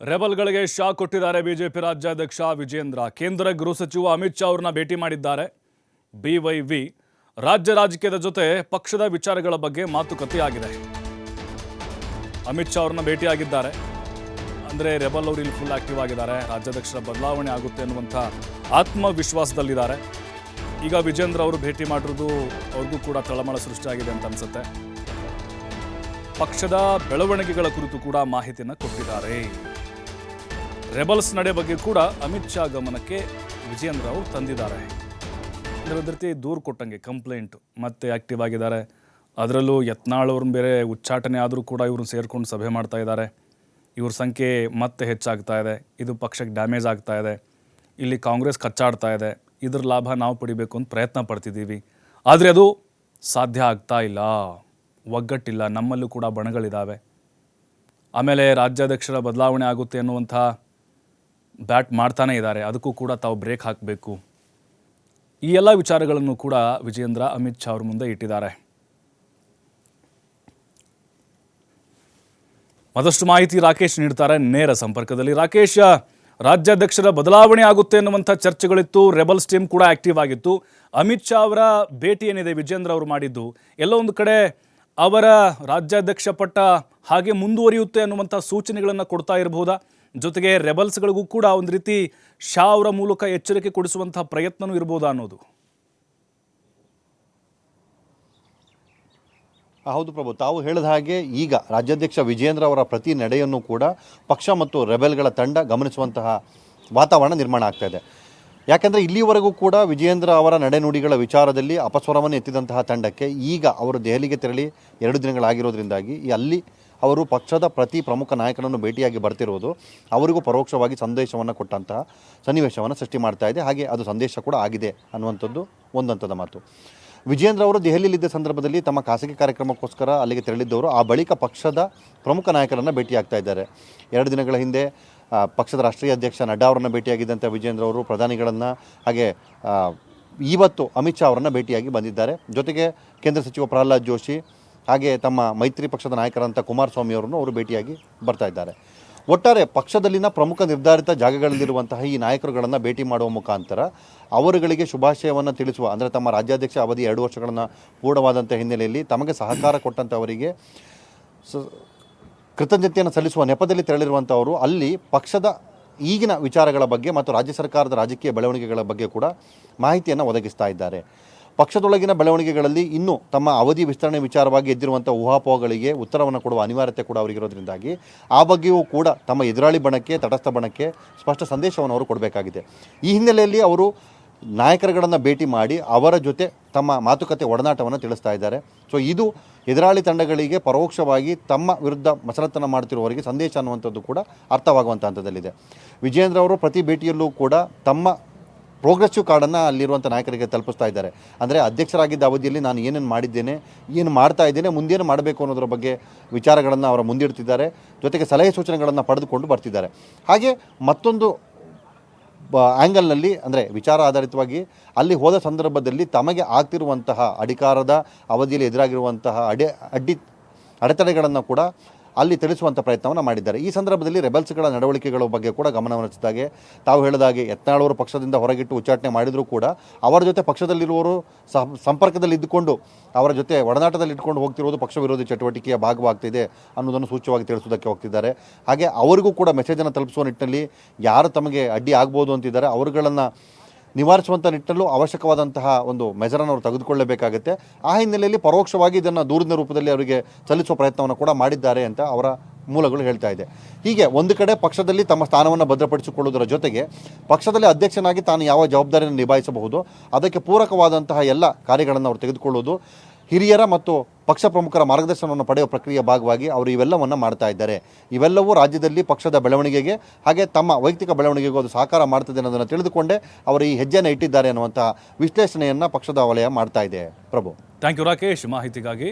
ರೆಬಲ್ಗಳಿಗೆ shock ಕೊಟ್ಟಿದ್ದಾರೆ BJP ರಾಜ್ಯಾಧ್ಯಕ್ಷ ವಿಜೇಂದ್ರ ಕೇಂದ್ರ ಗೃಹ ಸಚಿವ ಅಮಿತ್ ಶಾ ಅವ್ರನ್ನ ಭೇಟಿ ಮಾಡಿದ್ದಾರೆ. ಬಿವೈವಿ ರಾಜ್ಯ ರಾಜಕೀಯದ ಜೊತೆ ಪಕ್ಷದ ವಿಚಾರಗಳ ಬಗ್ಗೆ ಮಾತುಕತೆ ಆಗಿದೆ ಅಮಿತ್ ಶಾ ಅವ್ರನ್ನ ಭೇಟಿಯಾಗಿದ್ದಾರೆ. ಅಂದರೆ ರೆಬಲ್ ಅವರು ಇಲ್ಲಿ ಫುಲ್ ಆಕ್ಟಿವ್ ಆಗಿದ್ದಾರೆ. ರಾಜ್ಯಾಧ್ಯಕ್ಷರ ಬದಲಾವಣೆ ಆಗುತ್ತೆ ಅನ್ನುವಂಥ ಆತ್ಮವಿಶ್ವಾಸದಲ್ಲಿದ್ದಾರೆ. ಈಗ ವಿಜೇಂದ್ರ ಅವರು ಭೇಟಿ ಮಾಡಿರೋದು ಅವ್ರಿಗೂ ಕೂಡ ತಳಮಳ ಸೃಷ್ಟಿಯಾಗಿದೆ ಅಂತ ಅನ್ಸುತ್ತೆ. ಪಕ್ಷದ ಬೆಳವಣಿಗೆಗಳ ಕುರಿತು ಕೂಡ ಮಾಹಿತಿಯನ್ನು ಕೊಟ್ಟಿದ್ದಾರೆ. ರೆಬಲ್ಸ್ ನಡೆ ಬಗ್ಗೆ ಕೂಡ ಅಮಿತ್ ಶಾ ಗಮನಕ್ಕೆ ವಿಜೇಂದ್ರ ಅವರು ತಂದಿದ್ದಾರೆ. ಇದರ ದೂರು ಕೊಟ್ಟಂಗೆ ಕಂಪ್ಲೇಂಟ್ ಮತ್ತೆ ಆಕ್ಟಿವ್ ಆಗಿದ್ದಾರೆ. ಅದರಲ್ಲೂ ಯತ್ನಾಳ್ ಅವ್ರನ್ನ ಬೇರೆ ಉಚ್ಚಾಟನೆ ಆದರೂ ಕೂಡ ಇವ್ರನ್ನ ಸೇರ್ಕೊಂಡು ಸಭೆ ಮಾಡ್ತಾ ಇದ್ದಾರೆ. ಇವ್ರ ಸಂಖ್ಯೆ ಮತ್ತೆ ಹೆಚ್ಚಾಗ್ತಾ ಇದೆ. ಇದು ಪಕ್ಷಕ್ಕೆ ಡ್ಯಾಮೇಜ್ ಆಗ್ತಾ ಇದೆ. ಇಲ್ಲಿ ಕಾಂಗ್ರೆಸ್ ಕಚ್ಚಾಡ್ತಾ ಇದೆ. ಇದ್ರ ಲಾಭ ನಾವು ಪಡಿಬೇಕು ಅಂತ ಪ್ರಯತ್ನ ಪಡ್ತಿದ್ದೀವಿ. ಆದರೆ ಅದು ಸಾಧ್ಯ ಆಗ್ತಾ ಇಲ್ಲ. ಒಗ್ಗಟ್ಟಿಲ್ಲ. ನಮ್ಮಲ್ಲೂ ಕೂಡ ಬಣಗಳಿದ್ದಾವೆ ಆಮೇಲೆ ರಾಜ್ಯಾಧ್ಯಕ್ಷರ ಬದಲಾವಣೆ ಆಗುತ್ತೆ ಅನ್ನುವಂಥ ಬ್ಯಾಟ್ ಮಾಡ್ತಾನೇ ಇದ್ದಾರೆ. ಅದಕ್ಕೂ ಕೂಡ ತಾವು ಬ್ರೇಕ್ ಹಾಕಬೇಕು. ಈ ಎಲ್ಲ ವಿಚಾರಗಳನ್ನು ಕೂಡ ವಿಜೇಂದ್ರ ಅಮಿತ್ ಶಾ ಅವ್ರ ಮುಂದೆ ಇಟ್ಟಿದ್ದಾರೆ. ಮತ್ತಷ್ಟು ಮಾಹಿತಿ ರಾಕೇಶ್ ನೀಡ್ತಾರೆ. ನೇರ ಸಂಪರ್ಕದಲ್ಲಿ ರಾಕೇಶ್, ರಾಜ್ಯಾಧ್ಯಕ್ಷರ ಬದಲಾವಣೆ ಆಗುತ್ತೆ ಎನ್ನುವಂಥ ಚರ್ಚೆಗಳಿತ್ತು. ರೆಬಲ್ಸ್ ಟೀಮ್ ಕೂಡ ಆಕ್ಟಿವ್ ಆಗಿತ್ತು. ಅಮಿತ್ ಶಾ ಅವರ ಭೇಟಿ ಏನಿದೆ ವಿಜೇಂದ್ರ ಅವರು ಮಾಡಿದ್ದು? ಎಲ್ಲ ಒಂದು ಕಡೆ ಅವರ ರಾಜ್ಯಾಧ್ಯಕ್ಷ ಪಟ್ಟ ಹಾಗೆ ಮುಂದುವರಿಯುತ್ತೆ ಅನ್ನುವಂಥ ಸೂಚನೆಗಳನ್ನು ಕೊಡ್ತಾ ಇರಬಹುದಾ? ಜೊತೆಗೆ ರೆಬಲ್ಸ್ಗಳಿಗೂ ಕೂಡ ಒಂದು ರೀತಿ ಶಾ ಅವರ ಮೂಲಕ ಎಚ್ಚರಿಕೆ ಕೊಡಿಸುವಂತಹ ಪ್ರಯತ್ನವೂ ಇರ್ಬೋದಾ ಅನ್ನೋದು? ಹೌದು ಪ್ರಭು. ತಾವು ಹೇಳಿದ ಹಾಗೆ ಈಗ ರಾಜ್ಯಾಧ್ಯಕ್ಷ ವಿಜೇಂದ್ರ ಅವರ ಪ್ರತಿ ನಡೆಯನ್ನು ಕೂಡ ಪಕ್ಷ ಮತ್ತು ರೆಬೆಲ್ಗಳ ತಂಡ ಗಮನಿಸುವಂತಹ ವಾತಾವರಣ ನಿರ್ಮಾಣ ಆಗ್ತಾ ಇದೆ. ಯಾಕೆಂದರೆ ಇಲ್ಲಿವರೆಗೂ ಕೂಡ ವಿಜೇಂದ್ರ ಅವರ ನಡೆನುಡಿಗಳ ವಿಚಾರದಲ್ಲಿ ಅಪಸ್ವರವನ್ನು ಎತ್ತಿದಂತಹ ತಂಡಕ್ಕೆ ಈಗ ಅವರು ದೆಹಲಿಗೆ ತೆರಳಿ ಎರಡು ದಿನಗಳಾಗಿರೋದ್ರಿಂದಾಗಿ ಅಲ್ಲಿ ಅವರು ಪಕ್ಷದ ಪ್ರತಿ ಪ್ರಮುಖ ನಾಯಕನನ್ನು ಭೇಟಿಯಾಗಿ ಬರ್ತಿರುವುದು ಅವರಿಗೂ ಪರೋಕ್ಷವಾಗಿ ಸಂದೇಶವನ್ನು ಕೊಟ್ಟಂತಹ ಸನ್ನಿವೇಶವನ್ನು ಸೃಷ್ಟಿ ಮಾಡ್ತಾ ಇದೆ. ಹಾಗೆ ಅದು ಸಂದೇಶ ಕೂಡ ಆಗಿದೆ ಅನ್ನುವಂಥದ್ದು ಒಂದಂಥದ ಮಾತು. ವಿಜೇಂದ್ರ ಅವರು ದೆಹಲಿಯಲ್ಲಿದ್ದ ಸಂದರ್ಭದಲ್ಲಿ ತಮ್ಮ ಖಾಸಗಿ ಕಾರ್ಯಕ್ರಮಕ್ಕೋಸ್ಕರ ಅಲ್ಲಿಗೆ ತೆರಳಿದ್ದವರು. ಆ ಬಳಿಕ ಪಕ್ಷದ ಪ್ರಮುಖ ನಾಯಕರನ್ನು ಭೇಟಿಯಾಗ್ತಾ ಇದ್ದಾರೆ. ಎರಡು ದಿನಗಳ ಹಿಂದೆ ಪಕ್ಷದ ರಾಷ್ಟ್ರೀಯ ಅಧ್ಯಕ್ಷ ನಡ್ಡಾ ಅವರನ್ನು ಭೇಟಿಯಾಗಿದ್ದಂಥ ವಿಜೇಂದ್ರ ಅವರು ಪ್ರಧಾನಿಗಳನ್ನು ಹಾಗೆ ಇವತ್ತು ಅಮಿತ್ ಶಾ ಅವರನ್ನು ಭೇಟಿಯಾಗಿ ಬಂದಿದ್ದಾರೆ. ಜೊತೆಗೆ ಕೇಂದ್ರ ಸಚಿವ ಪ್ರಹ್ಲಾದ್ ಜೋಶಿ ಹಾಗೆ ತಮ್ಮ ಮೈತ್ರಿ ಪಕ್ಷದ ನಾಯಕರಂಥ ಕುಮಾರಸ್ವಾಮಿ ಅವರನ್ನು ಅವರು ಭೇಟಿಯಾಗಿ ಬರ್ತಾ ಇದ್ದಾರೆ. ಒಟ್ಟಾರೆ ಪಕ್ಷದಲ್ಲಿನ ಪ್ರಮುಖ ನಿರ್ಧಾರಿತ ಜಾಗಗಳಲ್ಲಿರುವಂತಹ ಈ ನಾಯಕರುಗಳನ್ನು ಭೇಟಿ ಮಾಡುವ ಮುಖಾಂತರ ಅವರುಗಳಿಗೆ ಶುಭಾಶಯವನ್ನು ತಿಳಿಸುವ, ಅಂದರೆ ತಮ್ಮ ರಾಜ್ಯಾಧ್ಯಕ್ಷ ಅವಧಿ ಎರಡು ವರ್ಷಗಳನ್ನು ಪೂರ್ಣವಾದಂಥ ಹಿನ್ನೆಲೆಯಲ್ಲಿ ತಮಗೆ ಸಹಕಾರ ಕೊಟ್ಟಂಥವರಿಗೆ ಕೃತಜ್ಞತೆಯನ್ನು ಸಲ್ಲಿಸುವ ನೆಪದಲ್ಲಿ ತೆರಳಿರುವಂಥವರು ಅಲ್ಲಿ ಪಕ್ಷದ ಈಗಿನ ವಿಚಾರಗಳ ಬಗ್ಗೆ ಮತ್ತು ರಾಜ್ಯ ಸರ್ಕಾರದ ರಾಜಕೀಯ ಬೆಳವಣಿಗೆಗಳ ಬಗ್ಗೆ ಕೂಡ ಮಾಹಿತಿಯನ್ನು ಒದಗಿಸ್ತಾ ಇದ್ದಾರೆ. ಪಕ್ಷದೊಳಗಿನ ಬೆಳವಣಿಗೆಗಳಲ್ಲಿ ಇನ್ನೂ ತಮ್ಮ ಅವಧಿ ವಿಸ್ತರಣೆ ವಿಚಾರವಾಗಿ ಎದ್ದಿರುವಂಥ ಊಹಾಪೋಹಗಳಿಗೆ ಉತ್ತರವನ್ನು ಕೊಡುವ ಅನಿವಾರ್ಯತೆ ಕೂಡ ಅವರಿಗಿರೋದ್ರಿಂದಾಗಿ ಆ ಬಗ್ಗೆಯೂ ಕೂಡ ತಮ್ಮ ಎದುರಾಳಿ ಬಣಕ್ಕೆ, ತಟಸ್ಥ ಬಣಕ್ಕೆ ಸ್ಪಷ್ಟ ಸಂದೇಶವನ್ನು ಅವರು ಕೊಡಬೇಕಾಗಿದೆ. ಈ ಹಿನ್ನೆಲೆಯಲ್ಲಿ ಅವರು ನಾಯಕರುಗಳನ್ನು ಭೇಟಿ ಮಾಡಿ ಅವರ ಜೊತೆ ತಮ್ಮ ಮಾತುಕತೆ ಒಡನಾಟವನ್ನು ತಿಳಿಸ್ತಾ ಇದ್ದಾರೆ. ಸೊ ಇದು ಎದುರಾಳಿ ತಂಡಗಳಿಗೆ ಪರೋಕ್ಷವಾಗಿ ತಮ್ಮ ವಿರುದ್ಧ ಮಸರತ್ತನ ಮಾಡ್ತಿರುವವರಿಗೆ ಸಂದೇಶ ಅನ್ನುವಂಥದ್ದು ಕೂಡ ಅರ್ಥವಾಗುವಂಥ ಹಂತದಲ್ಲಿದೆ. ವಿಜೇಂದ್ರ ಅವರು ಪ್ರತಿ ಭೇಟಿಯಲ್ಲೂ ಕೂಡ ತಮ್ಮ ಪ್ರೋಗ್ರೆಸಿವ್ ಕಾರ್ಡನ್ನು ಅಲ್ಲಿರುವಂಥ ನಾಯಕರಿಗೆ ತಲುಪಿಸ್ತಾ ಇದ್ದಾರೆ. ಅಂದರೆ ಅಧ್ಯಕ್ಷರಾಗಿದ್ದ ಅವಧಿಯಲ್ಲಿ ನಾನು ಏನೇನು ಮಾಡಿದ್ದೇನೆ, ಏನು ಮಾಡ್ತಾ ಇದ್ದೇನೆ, ಮುಂದೇನು ಮಾಡಬೇಕು ಅನ್ನೋದ್ರ ಬಗ್ಗೆ ವಿಚಾರಗಳನ್ನು ಅವರ ಮುಂದಿಡ್ತಿದ್ದಾರೆ. ಜೊತೆಗೆ ಸಲಹೆ ಸೂಚನೆಗಳನ್ನು ಪಡೆದುಕೊಂಡು ಬರ್ತಿದ್ದಾರೆ. ಹಾಗೆ ಮತ್ತೊಂದು ಆ್ಯಂಗಲ್ನಲ್ಲಿ ಅಂದರೆ ವಿಚಾರ ಆಧಾರಿತವಾಗಿ ಅಲ್ಲಿ ಹೋದ ಸಂದರ್ಭದಲ್ಲಿ ತಮಗೆ ಆಗ್ತಿರುವಂತಹ ಅಧಿಕಾರದ ಅವಧಿಯಲ್ಲಿ ಎದುರಾಗಿರುವಂತಹ ಅಡೆ, ಅಡ್ಡಿ, ಅಡೆತಡೆಗಳನ್ನು ಕೂಡ ಅಲ್ಲಿ ತಿಳಿಸುವಂಥ ಪ್ರಯತ್ನವನ್ನು ಮಾಡಿದ್ದಾರೆ. ಈ ಸಂದರ್ಭದಲ್ಲಿ ರೆಬಲ್ಸ್ಗಳ ನಡವಳಿಕೆಗಳ ಬಗ್ಗೆ ಕೂಡ ಗಮನವನ್ನು ಹಚ್ಚಿದಾಗೆ ತಾವು ಹೇಳಿದಾಗೆ ಯತ್ನಾಳವರು ಪಕ್ಷದಿಂದ ಹೊರಗಿಟ್ಟು ಉಚ್ಚಾಟನೆ ಮಾಡಿದರೂ ಕೂಡ ಅವರ ಜೊತೆ ಪಕ್ಷದಲ್ಲಿರುವವರು ಸಂಪರ್ಕದಲ್ಲಿ ಇದ್ದುಕೊಂಡು ಅವರ ಜೊತೆ ಒಡನಾಟದಲ್ಲಿ ಇಟ್ಕೊಂಡು ಹೋಗ್ತಿರೋದು ಪಕ್ಷ ವಿರೋಧಿ ಚಟುವಟಿಕೆಯ ಭಾಗವಾಗ್ತಿದೆ ಅನ್ನೋದನ್ನು ಸೂಚ್ಯವಾಗಿ ತಿಳಿಸೋದಕ್ಕೆ ಹೋಗ್ತಿದ್ದಾರೆ. ಹಾಗೆ ಅವರಿಗೂ ಕೂಡ ಮೆಸೇಜನ್ನು ತಲುಪಿಸುವ ನಿಟ್ಟಿನಲ್ಲಿ ಯಾರು ತಮಗೆ ಅಡ್ಡಿ ಆಗ್ಬೋದು ಅಂತಿದ್ದಾರೆ, ಅವರುಗಳನ್ನು ನಿವಾರಿಸುವಂಥ ನಿಟ್ಟಲ್ಲೂ ಅವಶ್ಯಕವಾದಂತಹ ಒಂದು ಮೆಜರನ್ನು ಅವರು ತೆಗೆದುಕೊಳ್ಳಬೇಕಾಗುತ್ತೆ. ಆ ಹಿನ್ನೆಲೆಯಲ್ಲಿ ಪರೋಕ್ಷವಾಗಿ ಇದನ್ನು ದೂರದ ರೂಪದಲ್ಲಿ ಅವರಿಗೆ ಸಲ್ಲಿಸುವ ಪ್ರಯತ್ನವನ್ನು ಕೂಡ ಮಾಡಿದ್ದಾರೆ ಅಂತ ಅವರ ಮೂಲಗಳು ಹೇಳ್ತಾ ಇದೆ. ಹೀಗೆ ಒಂದು ಕಡೆ ಪಕ್ಷದಲ್ಲಿ ತಮ್ಮ ಸ್ಥಾನವನ್ನು ಭದ್ರಪಡಿಸಿಕೊಳ್ಳುವುದರ ಜೊತೆಗೆ ಪಕ್ಷದಲ್ಲಿ ಅಧ್ಯಕ್ಷನಾಗಿ ತಾನು ಯಾವ ಜವಾಬ್ದಾರಿಯನ್ನು ನಿಭಾಯಿಸಬಹುದು, ಅದಕ್ಕೆ ಪೂರಕವಾದಂತಹ ಎಲ್ಲ ಕಾರ್ಯಗಳನ್ನು ಅವರು ತೆಗೆದುಕೊಳ್ಳುವುದು, ಹಿರಿಯರ ಮತ್ತು ಪಕ್ಷ ಪ್ರಮುಖರ ಮಾರ್ಗದರ್ಶನವನ್ನು ಪಡೆಯುವ ಪ್ರಕ್ರಿಯೆಯ ಭಾಗವಾಗಿ ಅವರು ಇವೆಲ್ಲವನ್ನು ಮಾಡ್ತಾ ಇದ್ದಾರೆ. ಇವೆಲ್ಲವೂ ರಾಜ್ಯದಲ್ಲಿ ಪಕ್ಷದ ಬೆಳವಣಿಗೆಗೆ ಹಾಗೆ ತಮ್ಮ ವೈಯಕ್ತಿಕ ಬೆಳವಣಿಗೆಗೂ ಅದು ಸಹಕಾರ ಮಾಡ್ತದೆ ಅನ್ನೋದನ್ನು ತಿಳಿದುಕೊಂಡೇ ಅವರು ಈ ಹೆಜ್ಜೆಯನ್ನು ಇಟ್ಟಿದ್ದಾರೆ ಅನ್ನುವಂಥ ವಿಶ್ಲೇಷಣೆಯನ್ನು ಪಕ್ಷದ ವಲಯ ಮಾಡ್ತಾ ಇದೆ. ಪ್ರಭು. ಥ್ಯಾಂಕ್ ಯು ರಾಕೇಶ್ ಮಾಹಿತಿಗಾಗಿ